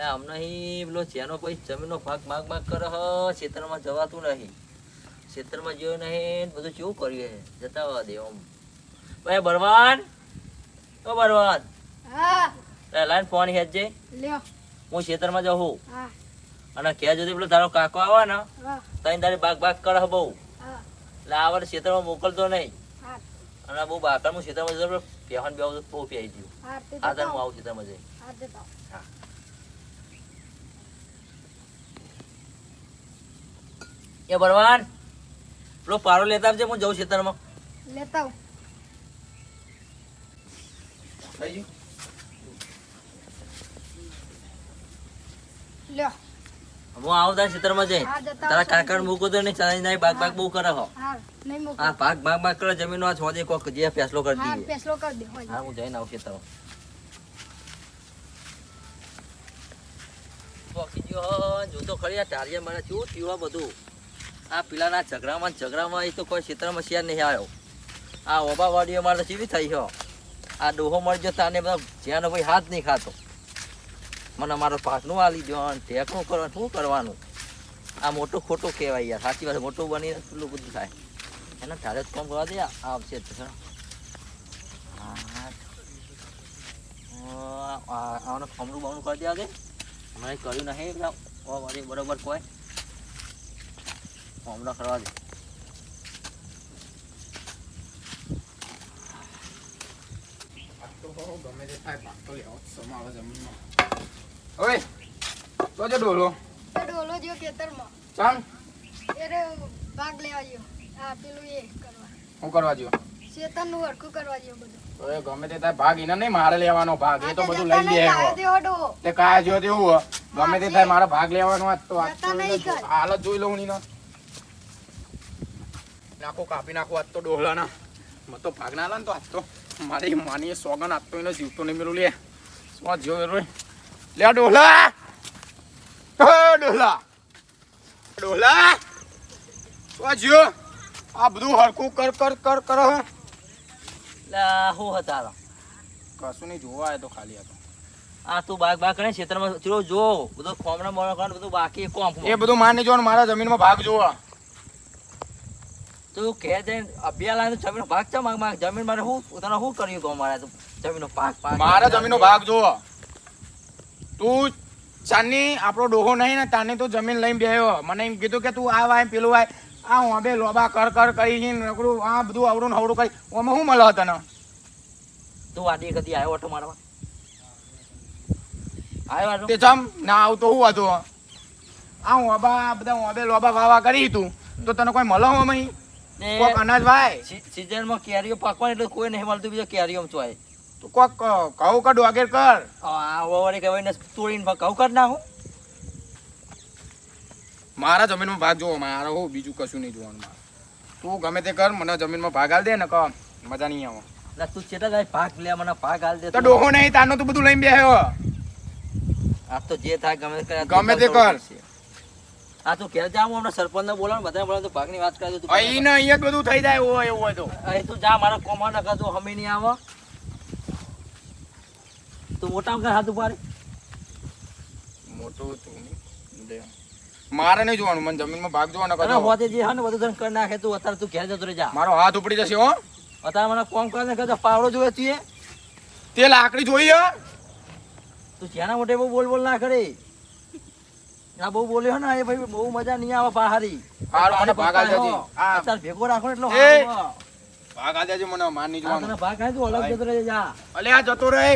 એટલે નહીં પેલો જેનો પછી જમીનનો ભાગ માગ માગ કરે હ ખેતરમાં જવાતું નહીં. ખેતરમાં જેવું નહીં બધું કેવું કર્યું છે જતા હોવા દે આમ. ભાઈ બળવાન? ઓ બળવાન. હા. લાઈન ફોન હેજે લ્યો. હું ખેતરમાં જાઉં હા. અને ક્યાં સુધી પેલો તારો કાકો આવે ને તઈ તારી બાગ બાગ કરે બહુ. એટલે આ વાર ખેતરમાં મોકલતો નહીં. અને બહુ બાકર હું ખેતરમાં જતો પહેવાન બે બહુ પહેરી ગયું. આધાર આ તાર હું આવું ખેતરમાં જઈ. હા. એ બળવાન પેલો પારો લેતા આવજે હું જઉં ખેતરમાં. લેતા આવું. લ્યો. હું આવું તારા જઈ તારા કાકા મૂકો તો નહીં ચાલી નહીં બાગ બાગ બહુ કરે હો. હા નહીં મોકલો. આ ભાગ ભાગ ભાગ કરે જમીન આ છોડે કોક જે ફેસલો કરી હા ફેસલો કરી દે હા હું જઈને આવું ખેતરમાં. પોકી ગયો હો, જોતો ખરી આ ટાળિયા મને શું થયું બધું? આ પેલાના ઝઘડામાં ઝઘડામાં એ તો કોઈ ક્ષેત્રમાં શિયાર નહીં આવ્યો. આ ઓબા વાડીઓ મારે ચીવી થઈ ગયો આ ડોહો મળી જતા અને બધા જ્યાંનો ભાઈ હાથ નહીં ખાતો. મને મારો પાકનું આલી દો અને ટેકનું કરવાનું શું કરવાનું? આ મોટું ખોટું કહેવાય યાર. સાચી વાત, મોટું બની પેલું બધું થાય. એને તારે જ કોમ કરવા દે આવશે જ ખરા. આ, આ- આને ખમરું બમણું કરી દે મેં કર્યું નહીં પેલા બરોબર કોઈ. હમણાં કરવા દે ગમે તે થાય પાક તો લેવો સમાવે જમીનમાં ઓય તો જો ડોલો ડોલો જ્યો ખેતરમાં. ચાલ એને ભાગ લેવા જ્યો. હા, પેલું એ કરવા. હું કરવા જો શેતાનનું હરખું કરવા જ્યો બધું. ઓય ગમે તે થાય ભાગ એને નહીં મારે લેવાનો ભાગ એ તો બધું લઈ લે નહીં લાવે તેવો ડોહો. તે કાયા જો તેવું ગમે તે થાય મારે ભાગ લેવાનો તો નહીં. હાલત જોઈ લઉં ની નાખો કાપી નાખો આજ તો ડોહલાના. મત તો ભાગ ના લે ને તો આજ તો. મારી માની સોગન આજ તો એને જીવતો નહીં મેલું લે. શું જો રે લે ડોહલા. ડોહલા. ડોહલા. શું જો આ બધું હરકું કર કર કર કર હું. હતા કશું નહીં જોવા તો ખાલી હતો આ તું બાગ બાગ કરે ખેતરમાં જો બધું ખોમણા મોણા બધું બાકી કોમ એ બધું માની જો મારા જમીનમાં ભાગ જોવા. તું કે જઈને અભિયા લાવે તો જમીન ભાગ છે માંગ માંગ જમીન મારે શું તને શું કર્યું કહો મારે તું જમીનનો ભાગ પાક મારા જમીનનો ભાગ જો તું ચાની આપણો ડોહો નહીં ને તાને તો જમીન લઈને બેહ્યો. મને એમ કીધું કે તું આ વાય પેલું વાય. આ હોંબે લોબા કર કર કરી નકડું આ બધું આવડું હવડું કરી. ઓમાં શું મળે તને? તું આડી કદી આવ્યો ઓટો મારવા આવ્યો તે જમ ના આવતો હું હતું આ હોંબા બધા હોંબે લોબા વાવા કરી તું. તો તને કોઈ મળો ને કોક અનાજ ભાઈ સિઝનમાં કેરીઓ પાકવાની એટલે કોઈ નહીં મળતું બીજો કેરીઓ ચોય. તો કોક કહું કે ડોગેર કર. આ ઓવરે કહેવાય તોડીને કહું ઘઉં ના હું. મારા જમીનમાં ભાગ જોવો મારો હું બીજું કશું નહીં જોવાનું મારે. તું ગમે તે કર મને જમીનમાં ભાગ આલ દે ને કહો મજા નહીં આવે. એટલે તું ચેટા જાય ભાગ લે મને ભાગ આલ દે તો. ડોહો નહીં તારનો તું બધું લઈને બેહ્યો આ તો જે થાય ગમે તે કરે, ગમે તે કર. આ તો ઘેર જા હું સરપંચ ને બોલાવું બધા બોલાવું તો ભાગની વાત કરે તું અહીં ને અહીંયા બધું થઈ જાય હોય એવું હોય તો. અહીં તું જા મારા કોમા નકર કાતો હમી નહીં આવો. તું મોટા કર હાથ ઉપાડે મોટું તું મારે નહીં જોવાનું મને જમીનમાં ભાગ જોવાનો કરો હોતે જે હા ને બધું ધન કરી નાખે તું અત્યારે તું ઘેર જતો રહે જા મારો હાથ ઉપડી જશે હો. અત્યારે મને કોમ કરે ને પાવડો જોવે તું તે લાકડી જોઈએ? તું જેના મોટે બહુ બોલ બોલ ના કરે. આ બહુ બોલ્યો ને એ ભાઈ બહુ મજા નહીં આવે બહારી. હાલ મને ભાગ આલ દેજે. આ ભેગો રાખો એટલો! ભાગ આ દેજે મને માર નહીં જોવાનું. ભાગ ખાય તું અલગ જતો રહે જા. અલે આ જતો રહે.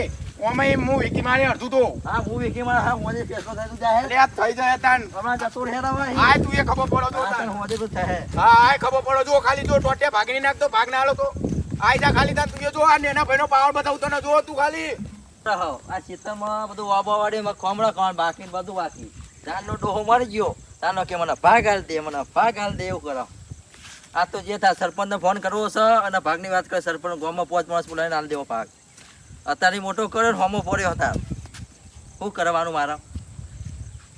ઓમે હું વિકી મારી અડધું તો. હા હું વિકી મારા હા મોજે ફેસલો થાય તું જાહે. અલે આ થઈ જાય તાન. હમણાં જતો રહે રા ભાઈ. આય તું એ ખબર પડો તો તાન. મોજે તો થાય હા આ ખબર પડો. જો ખાલી જો ટોટે ભાગી નાખ તો ભાગ ના આલો તો. આય જા ખાલી તાન તું જો આ નેના ભાઈનો પાવર બતાવું તને. જો તું ખાલી. આ ચિત્તમાં બધું વાબા વાડીમાં ખોમડા ખાવાનું બાકી બધું બાકી. જાનનો ડોહો મરી ગયો. તાનો કે મને ભાગ હાલ દે, મને ભાગ હાલ દે એવું કરો આ તો જે થાય સરપંચને ફોન કરવો છે અને ભાગની વાત કરે, સરપંચ ગામમાં પાંચ માણસ બોલાવીને હાલ દેવો ભાગ. અત્યારે મોટો કર્યો ને હોમો પડ્યો હતા. શું કરવાનું મારા?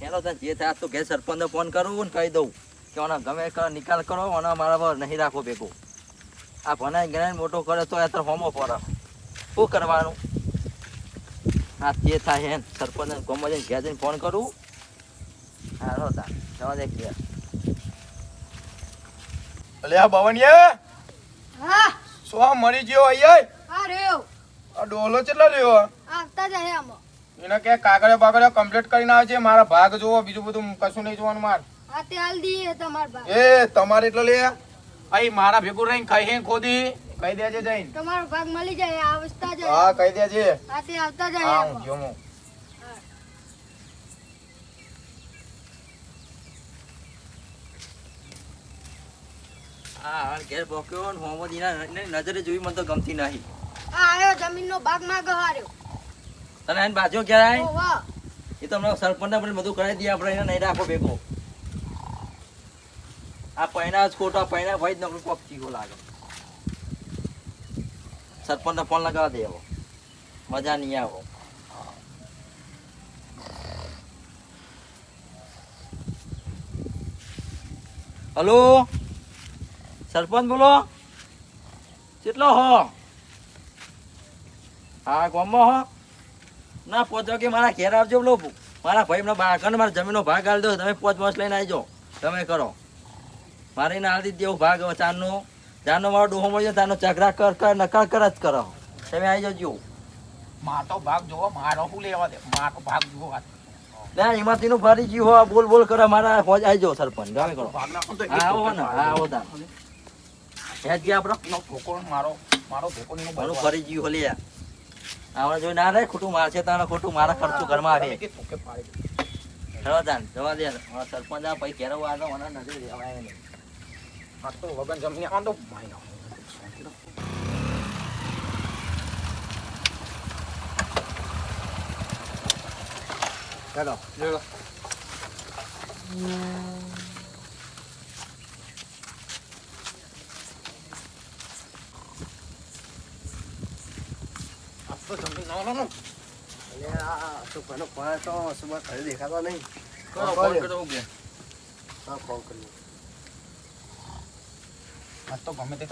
એનો તને જે થાય તો ઘેર સરપંચને ફોન કરવું ને કહી દઉં કે મને ગમે નિકાલ કરો અને મારા પર નહીં રાખો ભેગો. આ ભણાઈ ગણાઈને મોટો કરે તો અત્યારે હોમો પડે શું કરવાનું? આ તે થાય હે સરપંચ ગમો જઈને ઘેર જઈને ફોન કરું હાલો તા જવા દે ઘેર અલ્યા ભવનિયા હા. શું મરી ગયો અહીંયા? હા રહ્યો. આ ડોલો કેટલો રહ્યો આવતા જાય આમાં. એને કે કાગળે બાગળે કમ્પ્લીટ કરીને આવે છે? મારા ભાગ જોવો બીજું બધું કશું નહીં જોવાનું માર. આ તે હાલ દઈએ તમાર ભાગ. એ તમારે એટલો લે. આઈ મારા ભેગું રહીને ખાઈ હે ખોદી. કહી દેજે જઈને. તમારો ભાગ મળી જાય આવતા જાય. હા કહી દેજે. આ તે આવતા જાય હા હું આમાં. જોઉં હા ઘેર ભોક્યો ને હોમો દીના નજરે જોઈ મને તો ગમતી નહીં. આ આવ્યો જમીનનો ભાગ માગો હાર્યો. તને એને બાજુ ઘેર આય? એ તો હમણાં સરપંચને પણ બધું કરાવી દઈએ આપણે એને નહીં રાખો ભેગો. આ પૈણા જ ખોટો પૈણા ભાઈ જ નકરું કોક ચીકો લાગે. સરપંચને ફોન લગાવવા દે હવે. મજા નહીં આવો. હલો? સરપંચ બોલો. કેટલો હો? હા ગામમાં હો? ના પહોંચો કે મારા ઘેર આવજો બોલો. મારા ભાઈ બાળકોને મારા જમીનનો ભાગ આલી દો. તમે પોચ પોચ લઈને આવજો તમે કરો. મારે એને આલી દેવું ભાગ. હવે ચારનો ચારનો મારો ડોહો મળ્યો તારનો ચકરા કર કર નકર કર જ કરો. તમે આવી જજો. મારો ભાગ જોવો મારો શું લેવા દે? મારો ભાગ જોવો ના ફરી હો બોલ બોલ કરે મારા હોજ આવી જાઓ સરપંચ. ગમે કરો. ભાગ નાખો તો હા આવો ને આવો તાર. હેજ આપણો નો મારો મારો નહીં ઘણું ફરી ગયું હોલી આપણે જોઈ ના રે ખોટું મારશે તારે ખોટું મારા ખર્ચું ઘરમાં આવે. ચલો તાન જવા દે મારા સરપંચ આ પછી ઘેર આવો મને નહીં. આ તો વગન જમીને આમ તો માઈ નાખો. ચલો તો જમીન ના, ના, ના. દેખાતો નહીં કરો ફોન કરો કે હા ફોન કર્યો આ તો તે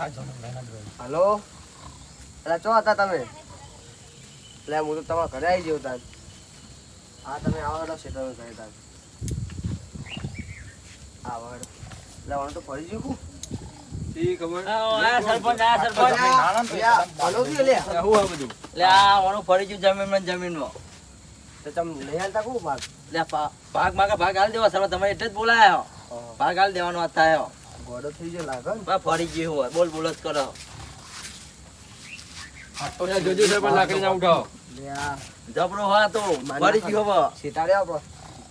એટલે ચો હતા તમે એટલે હું તો તમારા ઘરે આવી ગયો તાન હા તમે આવો એટલે ક્ષેત્રમાં ઘરે તાન આવડ એટલે વાળું તો ફરી ગયું કું? આ સરપંચ આ સરપંચ. જમીન ના, ના, તો યા, એકદમ લે. આ વાળું ફરી ગયું જમીનમાં જમીનમાં. તો તમે લઈ આવતા કું ભાગ? એટલે ભાગ માગે ભાગ હાલ દેવા સરપંચ તમે એટલે જ બોલાયો. ભાગ હાલ દેવાનો વાત થાય. ગોડો થઈ ગયો લાગે બા ફરી ગયું હોય. બોલ બોલ જ કરો. આ તો જોજો સરપંચ લાકડી ના ઉઠાવો. લે આ. જબરો હોય તો. ફરી ગયું હવે સીતાડે આપો.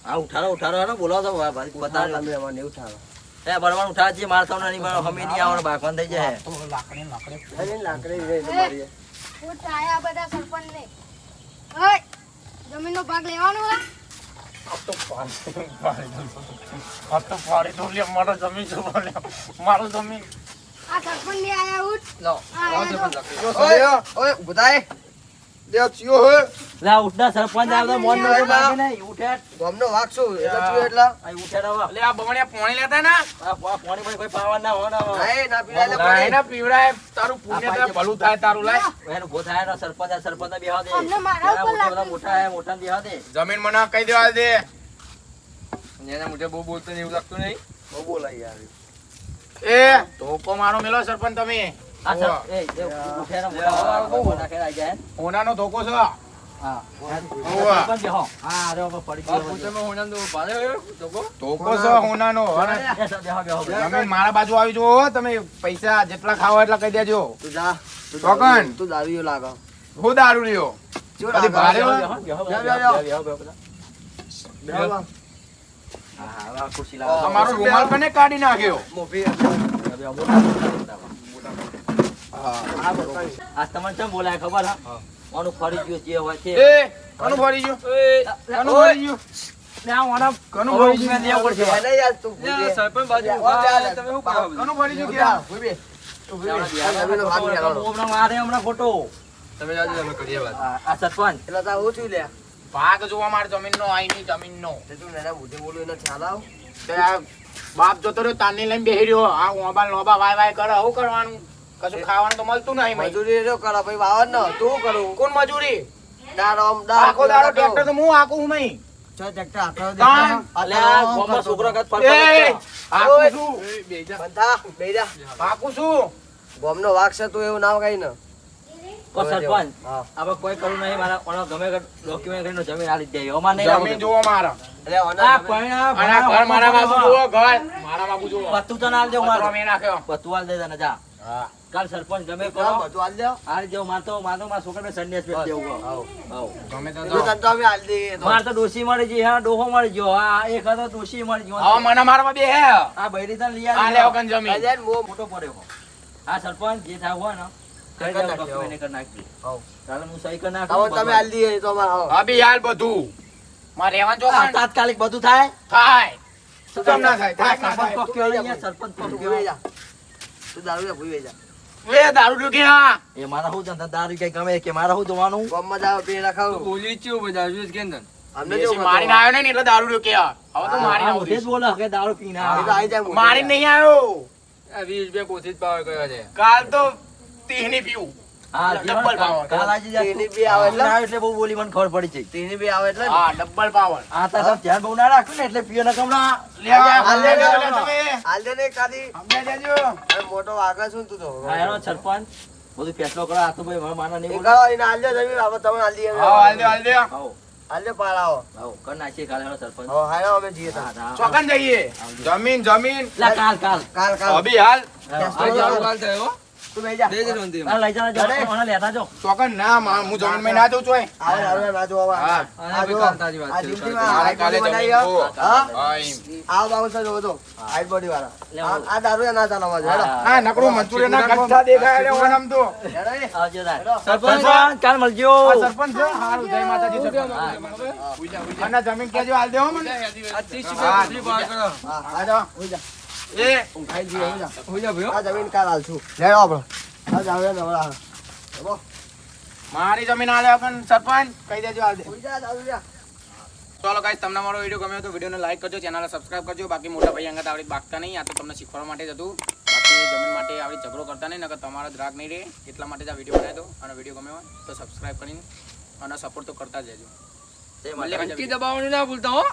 આ ઉઠાડો ઉઠાડો હેડો બોલાવો તો. ભાઈ બતાવો તમે. એ બળવાન ઉઠાજી માર થવાનો નહીં મારો હમી નહીં આવણ બાકવાન થઈ જાય. તો લાકડી લાકડી. લાકડી રહી તમારી. હું આયા બધા સરપંચ ને ઓય જમીનનો ભાગ લેવાનો હે મારો જમીન આ સરપંચ ને આયા ઉઠ. લો આ આયા તો ઓય, ઓય, ઊભું થાય. લે ચિયો હે. લે ઉઠના સરપંચ આવતો મોન નો આપણે બાકી નહીં ઉઠે. ગામનો એટલે શું? એટલે? આ ઉઠે લે આ બમણિયા પોણી લેતા ને? આ પાણી ભાઈ કોઈ પાવા ના હોય ના હોય ના પીવાય પાણી. ને પીવડાય. તારું પુણ્ય થાય ભલું થાય તારું લાય. એનું ભૂત થાય ને સરપંચ સરપંચ ને દે. અમને મારા ઉપર એના મોટા બધા લાગતું. મોટા હે મોટા ને દે. જમીન મને કહી દેવા દે. એને મોટા બહુ બોલતો ને એવું લાગતું નહીં? બહુ બોલાય યાર. એ ધોકો મારો મેલો સરપંચ તમે. આ સર એ એ ઉઠે ને મોટા બહુ મોટા ખેડા આવી જાય હોનાનો ધોકો છે મારા બાજુ આવી જુઓ તમે પૈસા જેટલા ખાવ એટલા કહી દેજો તું તું દારૂ- તું લાગે. હું દારૂ લ્યો ખુરશી રૂમાલ કને કાઢી નાખ્યો મોટા, મોટા. આ તમને કેમ બોલાય ખબર હા? ઓનું ફરી ગયું જે હોય છે. એ કનું ફરી ગયું? કનું ફરી ગયું. કનું ફરી ભાગ જોવા માર જમીન નો જમીન નો. બાપ જોતો રહ્યો તાની લઈને બેહી રહ્યો. આ ઓબા લોબા વાય વાય કરે શું કરવાનું. કશું ખાવાનું તો મળતું નહીં મજૂરી જો કરો, ભાઈ વાવડ ન. તું કરું. કોણ મજૂરી? દાડો આખો દાડો ટ્રેક્ટર તો હું આખું હું નહીં. શું શું ગોમનો વાક છે તું એવું નામ કઈ ને સરપંચ આપણે કોઈ કરવું નહીં મારા ઓનો ગમે ડોક્યુમેન્ટ કરીને જમીન આલી જ દે અમાર નહીં જમીન જોવો મારા. એટલે ઓના પૈણા ઘર મારા બાપુ જોવો. ઘર. મારા બાપુ જુઓ પત્તું તો ના આલજો પતરો મારે. મેં નાખ્યો. પત્તુ આલ દે તને જા. હા. કાલ સરપંચ ગમે બધું કરો. દેવો આલી દેવું માર તો માર તો મારા છોકરાને સંન્યાસ પેટ દેવું આવો આવો. તમે તો તો અમે આલ દઈએ માર તો ડોશી મળી જી હા ડોહો મળી ગયો. હા એક હતો ડોશી મળી ગયો. હવે મને મારવા બે હે. આ બૈરી તન લઈ આ લેવ કન જમી અજે મો મોટો પડ્યો આ સરપંચ જે થાય હોય ને કરી કરી દેવું ને કર નાખી. આવો. ચાલો હું સહી કરી આવો તમે આલ દઈએ તો અમારે આવો. બી હાલ બધું. મારે રહેવાનું જો તાત્કાલિક બધું થાય? થાય. શું કામ ના થાય થાય? સરપંચ થાય કયો અહીંયા, સરપંચ કોક તું દારૂ ભૂલી જા. એ દારૂ ડૂ ગયા એ મારા શું ધંધા દારૂ કઈ ગમે કે મારા શું જોવાનું? ગોમમાં જાવ પી રાખાવ બોલી ચેવું બધા જો કે ને અમને જો મારી ના આવ્યો ને એટલે દારૂ ડૂ ગયા હવે તો મારી ના આવું બોલો કે દારૂ પી ના આવી. જાય મારી નહીં આવ્યો. આ વીસ રૂપિયા જ પાવર ગયો છે. કાલ તો તીહની પીવું. હા, ડબલ પાવર. કાલ તેની બી આવે એટલે? એટલે બહુ બોલી મને ખબર પડી છે તેની બી આવે એટલે? હા ડબલ પાવર આ તો તમે ધ્યાન બહુ ના રાખ્યું ને એટલે પીઓ ના કમલા લે હાલ દે. તમે. હાલ દે ને કાદી સમજાઈ દેજો અરે મોટો વાઘ છું તું તો. હા એનો સરપંચ. બધું ફેસલો કરો. આ તો ભાઈ મારા માના નહીં એ એને હાલ દે જમીન. આપણે તમે હાલ દઈએ હા હાલ દે હાલ દે હાલ દે પાર આવો આવો કરી નાખીએ કાલે એનો સરપંચ. હવે હાલો અમે જઈએ હા. હા, ચોકન જઈએ. જમીન જમીન. લા, કાલ કાલ. કાલ કાલ. અભી હાલ. હા, આ આ આવો. જાવ કાલ થયો તું બેહી જા. દે દે આ લઈ જાઓ, જાઓ, ઓને લેતા જાઓ. ચોકન ના માં હું જમીનમાં ના જઉં છું આવે આવે ના જો હવે. આ જો. કાલ વાત છે, જિંદગીમાં કાલ. મારે હાઈટ કાલે બોડી જમીન બનાવી જો. હા હા, આ બાબુ જો તો હાઈટ બોડી વાળા. આ- દારૂ ના ચાલવા છે. હેડો. હા, હા મંચુરિયન ના ગઠ્ઠા દેખાય એટલે ઓનમ તો હેડો આવજો તાર. સરપંચ? કાલ મળજો. આ સરપંચ હારું જય માતાજી સરપંચ. અને જમીન કેજો હાલ દેવો મને. રૂપિયા હા. આ જા. એ ખાઈ જઈએ જા હું જા ભયો આ જમીન કાલ હાલ લેડો આપણે. આ જાવ ને હમણાં. મારી જમીન હાલે પણ સરપંચ. કહી દેજો હાલ જા દારૂ જા ચાલો ગાઈસ તમને મારો વીડિયો ગમ્યો તો વિડીયોને લાઈક કરજો ચેનલને સબસ્ક્રાઇબ કરજો. બાકી મોટા ભાઈ અંગત આવડી બાગતા નહીં આ તો તમને શીખવા માટે જ હતું. બાકી જમીન માટે આવડી ઝઘડો કરતા નહીં નકર તમારો જ રાગ નહીં રહે. એટલા માટે જ આ વીડિયો બનાવ્યો અને વીડિયો ગમ્યો હોય તો સબસ્ક્રાઇબ કરીને અને સપોર્ટ તો કરતા જ રહેજો. દબાવવાનું ના ભૂલતા હો.